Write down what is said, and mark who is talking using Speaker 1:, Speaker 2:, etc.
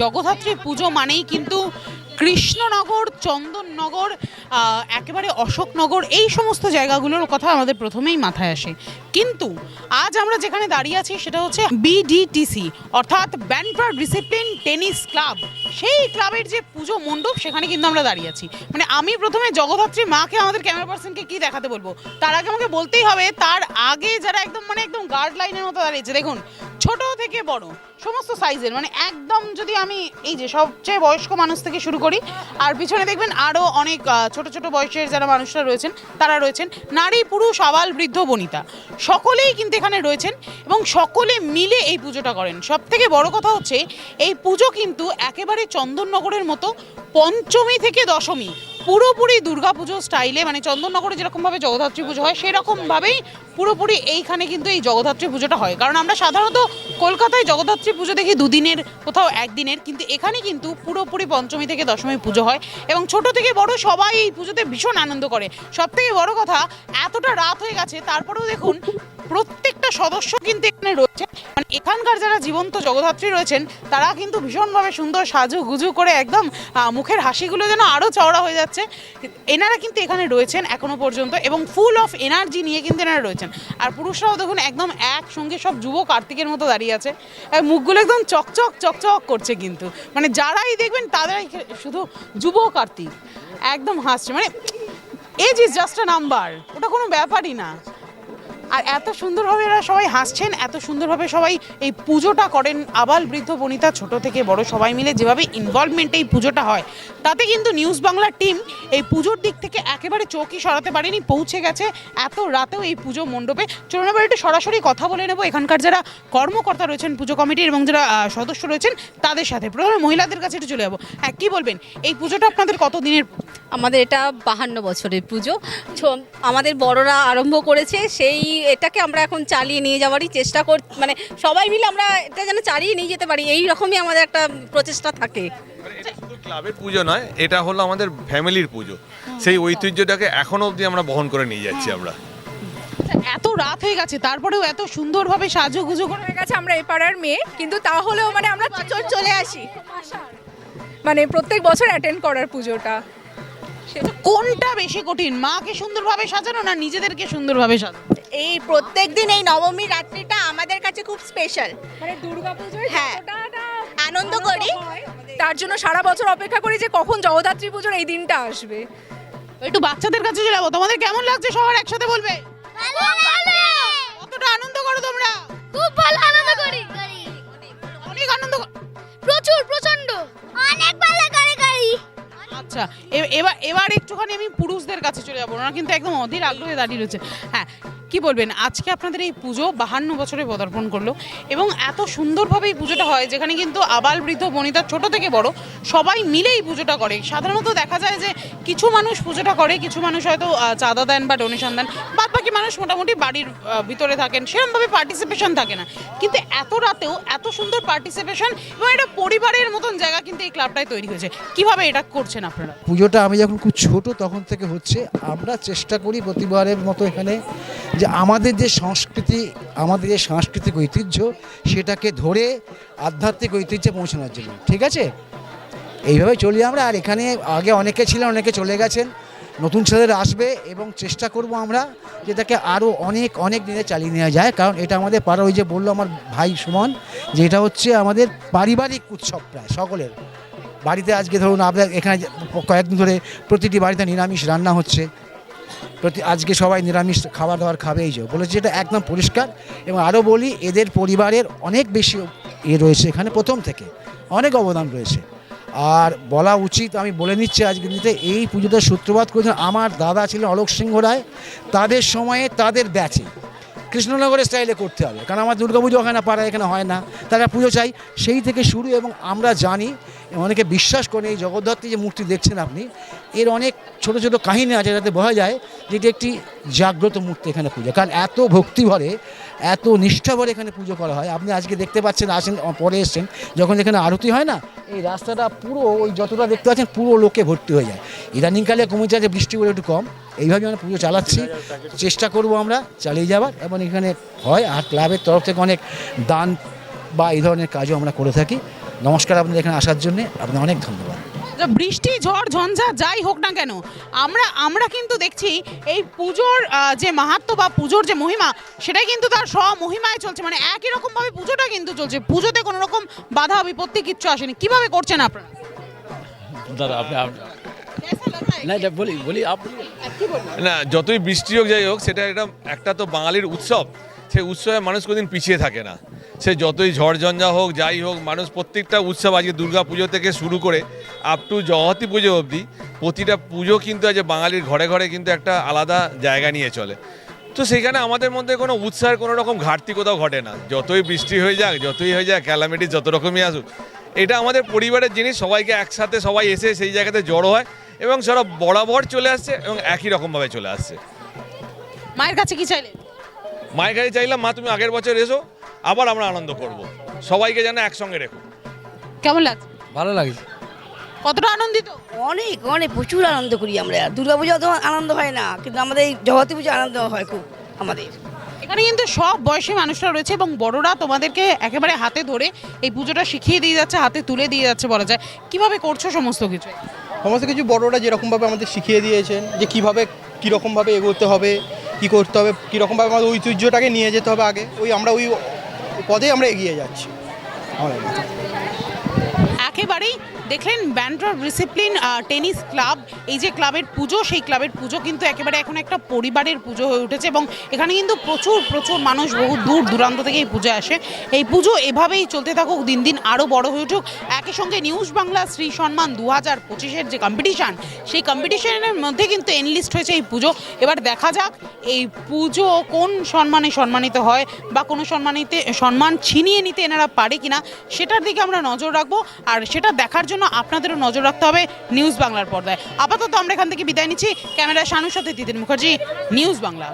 Speaker 1: জগদ্ধাত্রী পুজো মানেই কিন্তু কৃষ্ণনগর, চন্দননগর একেবারে অশোকনগর, এই সমস্ত জায়গাগুলোর কথা আমাদের প্রথমেই মাথায় আসে। কিন্তু আজ আমরা যেখানে দাঁড়িয়ে আছি সেটা হচ্ছে বিডিটিসি অর্থাৎ ব্যান্ডপার ডিসিপ্লিন টেনিস ক্লাব সেই ক্লাবের যে পুজো মণ্ডপ, সেখানে কিন্তু আমরা দাঁড়িয়ে আছি। মানে আমি প্রথমে জগদ্ধাত্রী মাকে, আমাদের ক্যামেরা পার্সনকে কি দেখাতে বলব? তার আগে আমাকে বলতেই হবে, তার আগে যারা একদম মানে একদম গার্ড লাইনের মতো দাঁড়িয়েছে দেখুন, ছোট থেকে বড়। সমস্ত সাইজের মানে একদম যদি আমি এই যে সবচেয়ে বয়স্ক মানুষ থেকে শুরু করি, আর পিছনে দেখবেন আরও অনেক ছোট ছোট বয়সের যারা মানুষরা রয়েছেন, তারা রয়েছেন নারী, পুরুষ, আবাল, বৃদ্ধ, বনিতা। সকলেই কিন্তু এখানে রয়েছেন এবং সকলে মিলে এই পুজোটা করেন। সব থেকে বড় কথা হচ্ছে, এই পুজো কিন্তু একেবারে চন্দননগরের মতো পঞ্চমী থেকে দশমী পুরোপুরি দুর্গাপুজো স্টাইলে মানে চন্দননগরে যেরকমভাবে জগদ্ধাত্রী পুজো হয়, সেরকমভাবেই পুরোপুরি এইখানে কিন্তু এই জগদ্ধাত্রী পুজোটা হয়। কারণ আমরা সাধারণত কলকাতায় জগদ্ধাত্রী পুজো দেখি দুদিনের, কোথাও একদিনের, কিন্তু এখানে কিন্তু পুরোপুরি পঞ্চমী থেকে দশমী পুজো হয় এবং ছোট থেকে বড় সবাই এই পুজোতে ভীষণ আনন্দ করে। সব থেকে বড় কথা, এতটা রাত হয়ে গেছে, তারপরেও দেখুন প্রত্যেকটা সদস্য কিন্তু এখানে রয়েছে। মানে এখানকার যারা জীবন্ত জগদ্ধাত্রী রয়েছেন, তারা কিন্তু ভীষণভাবে সুন্দর সাজু গুজু করে একদম মুখের হাসিগুলো যেন আরও চওড়া হয়ে যাচ্ছে। এনারা কিন্তু এখানে রয়েছেন এখনও পর্যন্ত এবং ফুল অফ এনার্জি নিয়ে কিন্তু এনারা রয়েছেন। আর পুরুষরাও দেখুন একদম একসঙ্গে সব যুব কার্তিকের মতো দাঁড়িয়ে আছে। মুখগুলো একদম চকচক চকচক করছে কিন্তু। মানে যারাই দেখবেন তারাই শুধু যুব কার্তিক। একদম হাসছে। মানে age is just a number ওটা কোনো ব্যাপারই না। আর এত সুন্দরভাবে এরা সবাই হাসছেন, এত সুন্দরভাবে সবাই এই পুজোটা করেন। আবাল, বৃদ্ধ, বনিতা, ছোট থেকে বড় সবাই মিলে যেভাবে ইনভলভমেন্ট এই পুজোটা হয়, তাতে কিন্তু নিউজ বাংলার টিম এই পুজোর দিক থেকে একেবারে চোখই সরাতে পারেনি, পৌঁছে গেছে। এত রাতেও এই পুজো মণ্ডপে। চলুন এবার একটু সরাসরি কথা বলে নেব। এখানকার যারা কর্মকর্তা রয়েছেন, পুজো কমিটির এবং যারা সদস্য রয়েছেন, তাদের সাথে। প্রথমে মহিলাদের কাছে একটু চলে যাব। হ্যাঁ কী বলবেন? এই পুজোটা আপনাদের কত দিনের
Speaker 2: আমাদের এটা বাহান্ন বছরের পুজো। আমাদের বড়রা আরম্ভ করেছে সেই এটাকে আমরা এখন চালিয়ে নিয়ে যাওয়ারই চেষ্টা কর মানে সবাই মিলে আমরা এটা যেন চালিয়ে নিয়ে যেতে পারি এই রকমই আমাদের একটা প্রচেষ্টা থাকে।
Speaker 3: মানে এটা শুধু ক্লাবের পুজো নয় এটা হলো আমাদের ফ্যামিলির পুজো। সেই ঐতিহ্যটাকে এখনও অবধি আমরা বহন করে নিয়ে যাচ্ছি আমরা।
Speaker 1: এত রাত হয়ে গেছে তারপরেও এত সুন্দরভাবে সাজুগুজু করে
Speaker 4: হয়ে গেছে আমরা এই পাড়ার মেয়ে কিন্তু তাহলেও মানে আমরা বছর চলে আসি। মানে প্রত্যেক বছর অ্যাটেন্ড করার পুজোটা।
Speaker 1: সেটা কোনটা বেশি কঠিন মাকে সুন্দরভাবে সাজানো না নিজেদেরকে সুন্দরভাবে সাজানো?
Speaker 5: এই প্রত্যেক দিন এই নবমী রাত্রিটা আমাদের কাছে খুব স্পেশাল
Speaker 4: মানে দুর্গাপুজোয়
Speaker 5: হ্যাঁ। আনন্দ করি।
Speaker 4: তার জন্য সারা বছর অপেক্ষা করি যে কখন জগদ্ধাত্রী পুজোর এই দিনটা আসবে।
Speaker 1: একটু বাচ্চাদের কাছে চলে যাব। তোমাদের কেমন লাগছে? সবার একসাথে বলবে। কতটা আনন্দ করো তোমরা।
Speaker 6: খুব ভালো আনন্দ করি।
Speaker 1: অনেক আনন্দ
Speaker 6: প্রচুর প্রচণ্ড অনেক ভালো করে করি।
Speaker 1: আচ্ছা এবার এবার একটুখানি আমি পুরুষদের কাছে চলে যাব। ওনারা কিন্তু একদম অধীর আগ্রহে দাঁড়িয়ে রয়েছে। হ্যাঁ কি বলবেন? আজকে আপনাদের এই পুজো বাহান্ন বছরে পদার্পণ করল এবং এত সুন্দরভাবে এই পুজোটা হয়, যেখানে কিন্তু আবাল, বৃদ্ধ, বনিতা, ছোট থেকে বড় সবাই মিলে এই পুজোটা করে। সাধারণত দেখা যায় যে কিছু মানুষ পুজোটা করে, কিছু মানুষ হয়তো চাঁদা দেন বা ডোনেশন দেন বাদ বাকি মানুষ মোটামুটি বাড়ির ভিতরে থাকেন সেরকমভাবে পার্টিসিপেশন থাকে না। কিন্তু এত রাতেও এত সুন্দর পার্টিসিপেশন এবং এটা পরিবারের মতন জায়গা কিন্তু এই ক্লাবটায় তৈরি হয়েছে। কীভাবে এটা করছেন আপনারা?
Speaker 7: পুজোটা আমি যখন খুব ছোট তখন থেকে হচ্ছে, আমরা চেষ্টা করি প্রতিবারের মতো এখানে যে আমাদের যে সংস্কৃতি, আমাদের যে সাংস্কৃতিক ঐতিহ্য, সেটাকে ধরে আধ্যাত্মিক ঐতিহ্যে পৌঁছানোর জন্য, ঠিক আছে? এইভাবে চলি আমরা, আর এখানে আগে অনেকে ছিলেন, অনেকে চলে গেছেন, নতুন ছেলেরা আসবে এবং চেষ্টা করব আমরা যেটাকে আরও অনেক অনেক দিনে চালিয়ে নেওয়া যায়, কারণ এটা আমাদের পাড়া ওই যে বলল আমার ভাই সুমন, যে এটা হচ্ছে আমাদের পারিবারিক উৎসব প্রায়, সকলের। বাড়িতে আজকে ধরুন আপনার এখানে কয়েকদিন ধরে প্রতিটি বাড়িতে নিরামিষ রান্না হচ্ছে প্রতি আজকে সবাই নিরামিষ খাবার দাবার খাবে, এই যে। বলেছে এটা একদম পরিষ্কার। এবং আরও বলি, এদের পরিবারের অনেক বেশি এ রয়েছে এখানে প্রথম থেকে। অনেক অবদান রয়েছে। আর বলা উচিত, আমি বলে নিচ্ছি আজকে দিতে এই পুজোটা সূত্রপাত করেছেন আমার দাদা ছিলেন অলোক সিংহ রায়। তাদের সময়ে তাদের ব্যাচে কৃষ্ণনগরের স্টাইলে করতে হবে। কারণ আমার দুর্গাপুজো ওখানে পাড়ায় এখানে হয় না। তারা পুজো চাই সেই থেকে শুরু এবং আমরা জানি অনেকে বিশ্বাস করে এই জগদ্ধাত্রী যে মূর্তি দেখছেন আপনি, এর অনেক ছোট ছোট কাহিনী আছে যাতে বোঝা যায় যে এটি একটি জাগ্রত মূর্তি এখানে পুজো। কারণ এত ভক্তি ভরে এত নিষ্ঠা ভরে এখানে পুজো করা হয়। আপনি আজকে দেখতে পাচ্ছেন, আসেন পরে এসছেন, যখন এখানে আরতি হয় না, এই রাস্তাটা পুরো, ওই যতটা দেখতে পাচ্ছেন পুরো লোকে ভর্তি হয়ে যায়। ইদানিংকালে কমেছে আছে বৃষ্টি করে একটু কম, এইভাবে আমরা পুজো চালাচ্ছি। চেষ্টা করব আমরা চালিয়ে যাবার এবং এখানে হয়, আর ক্লাবের তরফ থেকে অনেক দান বা এই ধরনের কাজও আমরা করে থাকি। নমস্কার আপনাদের এখানে আসার জন্যে আপনার অনেক ধন্যবাদ।
Speaker 1: বৃষ্টি ঝড় ঝঞ্ঝা যাই হোক না কেন আমরা আমরা কিন্তু দেখছি এই পুজোর যে মাহাত্ম্য বা পুজোর যে মহিমা সেটাই কিন্তু তার স্বমহিমায় চলছে। মানে একই রকমভাবে পুজোটা কিন্তু চলছে। পুজোতে কোনো রকম বাধা বিপত্তি কিচ্ছু আসেনি। কীভাবে করছেন আপনারা?
Speaker 8: দাদা আপনি আপনি না বলি বলি আপনি
Speaker 3: না যতই বৃষ্টি হোক যাই হোক সেটা একটা একটা তো বাঙালির উৎসব। সেই উৎসবে মানুষ কোনোদিন পিছিয়ে থাকে না। সে যতই ঝড়ঝঞ্ঝা হোক যাই হোক মানুষ প্রত্যেকটা উৎসব আজকে দুর্গা পুজো থেকে শুরু করে আপ টু জগতী পুজো অবধি প্রতিটা পুজো কিন্তু আজ বাঙালির ঘরে ঘরে কিন্তু একটা আলাদা জায়গা নিয়ে চলে। তো সেখানে আমাদের মধ্যে কোনো উৎসাহের কোনো রকম ঘাটতি কোথাও ঘটে না। যতই বৃষ্টি হয়ে যাক যতই হয়ে যাক ক্যালামিটি যত রকমই আসুক এটা আমাদের পরিবারের জিনিস সবাইকে একসাথে সবাই এসে সেই জায়গাতে জড়ো হয় এবং সেটা বরাবর চলে আসছে এবং একই রকমভাবে চলে আসছে।
Speaker 1: মায়ের কাছে কি চাইলেন
Speaker 3: মায়ের কাছে চাইলাম মা তুমি আগের বছর এসো আবার আমরা আনন্দ করব। সবাইকে যেন একসঙ্গে রেখো।
Speaker 1: কেমন লাগছে?
Speaker 8: ভালো লাগছে।
Speaker 1: কতটা আনন্দিত?
Speaker 9: অনেক অনেক প্রচুর আনন্দ করি আমরা। দুর্গা পুজো অত আনন্দ হয় না কিন্তু আমাদের এই জগতী পুজো আনন্দ হয় খুব আমাদের।
Speaker 1: এখানে কিন্তু সব বয়সী মানুষরা রয়েছে এবং বড়রা তোমাদেরকে একেবারে হাতে ধরে এই পুজোটা শিখিয়ে দিয়ে যাচ্ছে হাতে তুলে দিয়ে যাচ্ছে বলা যায়। কীভাবে করছ সমস্ত কিছু?
Speaker 10: সমস্ত কিছু বড়রা যেরকমভাবে আমাদের শিখিয়ে দিয়েছেন যে কীভাবে কীরকমভাবে এগোতে হবে কী করতে হবে কীরকমভাবে আমাদের ঐতিহ্যটাকে নিয়ে যেতে হবে আগে। ওই আমরা ওই পদে আমরা এগিয়ে যাচ্ছি আমাদের।
Speaker 1: একেবারেই দেখলেন ব্যান্ড্রর ডিসিপ্লিন টেনিস ক্লাব এই যে ক্লাবের পুজো, সেই ক্লাবের পুজো কিন্তু একেবারে এখন একটা পরিবারের পুজো হয়ে উঠেছে এবং এখানে কিন্তু প্রচুর প্রচুর মানুষ বহু দূর দূরান্ত থেকে এই পুজো আসে। এই পুজো এভাবেই চলতে থাকুক, দিন দিন আরও বড় হয়ে উঠুক। একই সঙ্গে নিউজ বাংলা শ্রী সম্মান দু হাজার পঁচিশের যে কম্পিটিশান সেই কম্পিটিশনের মধ্যে কিন্তু এনলিস্ট হয়েছে এই পুজো। এবার দেখা যাক এই পুজো কোন সম্মানে সম্মানিত হয় বা কোনো সম্মানিতে, সম্মান ছিনিয়ে নিতে এনারা পারে কিনা, সেটার দিকে আমরা নজর রাখব। আর সেটা দেখার জন্য আপনাদেরও নজর রাখতে হবে নিউজ বাংলার পর্দায়। আপাতত আমরা এখান থেকে বিদায় নিচ্ছি। ক্যামেরা শানুর সাথে দিদিন মুখার্জি নিউজ বাংলা।